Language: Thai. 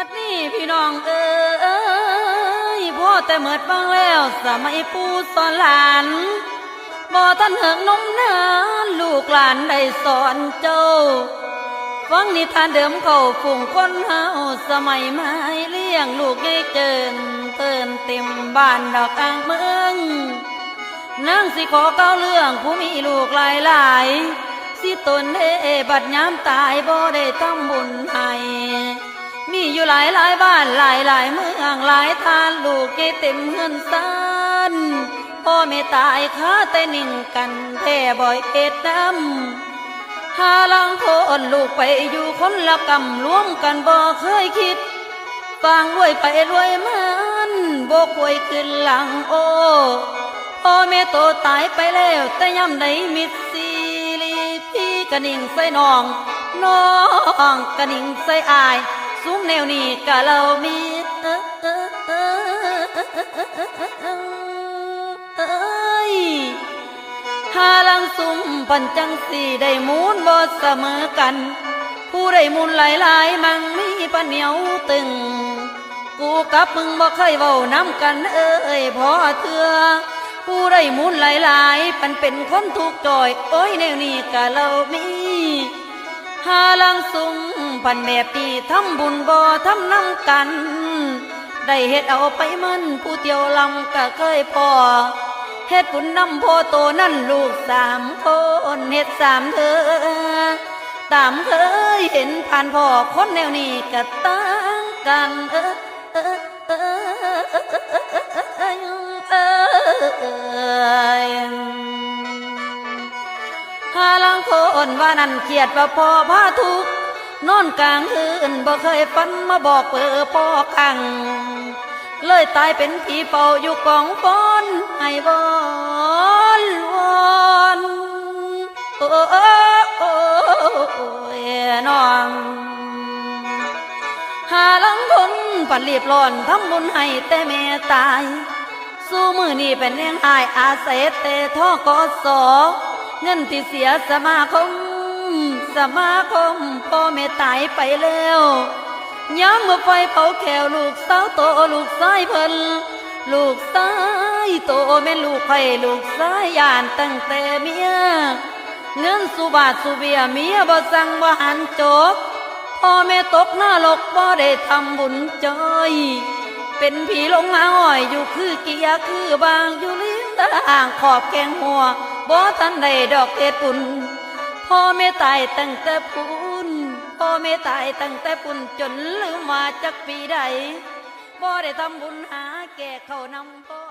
บัดนี้พี่น้องเอ้ยพ่อแต่เมิดฟังแล้วสมัยปู่สอนหลานบ่ท่านเหิงนมนานลูกหลานได้สอนเจ้าฟังนิทานเดิมเขาฝุ่งคนเฮาสมัยไม้เลี้ยงลูกให้เจินเตินเต็มบ้านดอกอ่างเมืองนางสิขอเก้าเรื่องผู้มีลูกหลายหลายสิตนเอบัดย้ำตายบ่ได้ทำบุญให้ มีอยู่หลายหลายบ้านหลายหลายเมืองหลายทานลูกเกเต็มเฮือนซานพ่อไม่ตายค้าแต่นิ่งกันแท่บ่อยเอ็ดน้ำหาลังคนลูกไปอยู่คนละกำรวมกันบ่เคยคิดฟังรวยไปรวยมันบ่ควยขึ้นหลังโอพ่อแม่โตตายไปแล้วแต่ย่ำใดมิดซีรีพี่กะนิ่งใส่น้องน้องกะนิ่งใส่อาย สูงแนวนี้กะเรามีเอ้ยหาลังซุ่มปันจังสีได้มูนบ่เสมอกัน ผู้ได้มุนหลายหลายๆ มังมีปันเหนียวตึง กูกับมึงบ่เคยเว้าน้ำกันเอ้ยพอเถื่อผู้ได้มุนหลายหลายๆ ปันเป็นคนทุกข์จอย โอ้ยแนวนี้กะเรามี หาลังซุ่มปันแบบปีทำบุญบ่ทำน้ำกัน ได้เฮ็ดเอาไปมันผู้เที่ยวลำก็เคยพอเฮ็ดบุญน้ำพ่อโตนั่นลูกสามคนเฮ็ดสามเธอตามเคยเห็นผ่านพ่อคนแนวนี้ก็ต่างกันเออเออเออเออเออ คนว่านั่นเกียดว่าพ่อพาทุกนอนกลางคืนบ่เคยฝันมาบอกเปิอพ่อกัง เลยตายเป็นผีเป่าอยู่กองฟอนให้บอนวอนโอ้โอ้โอ้ยน้องหาลังคนปัดรีบร้อนทำบุญให้แต่แม่ตาย สู้มือนี่เป็นแยังอายอาเสเตท่อกอสอ เงินที่เสียสมาคม สมาคมพ่อแม่ตายไปแล้วย้ำเมื่อไฟเผาแขวลูกสาวโตลูกชายเพิ่นลูกชายโตแม่นลูกไผ่ลูกชายยานตั้งแต่เมียเงินสุบาทสุเบียเมียบ่สั่งบ่หันจบพ่อแม่ตกหน้าลกบ่ได้ทำบุญจอยเป็นผีลงหาอ้อยอยู่คือเกียร์คือ บางอยู่ลิ้นต่างขอบแกงหัว บ่ทันได้ดอกเอ็ดปุ่นพ่อแม่ตายตั้งแต่ปุนพ่อแม่ตายตั้งแต่ปุนจนลืมมาจากปีใดบ่ได้ทำบุญหาแก่เขานำพ่อ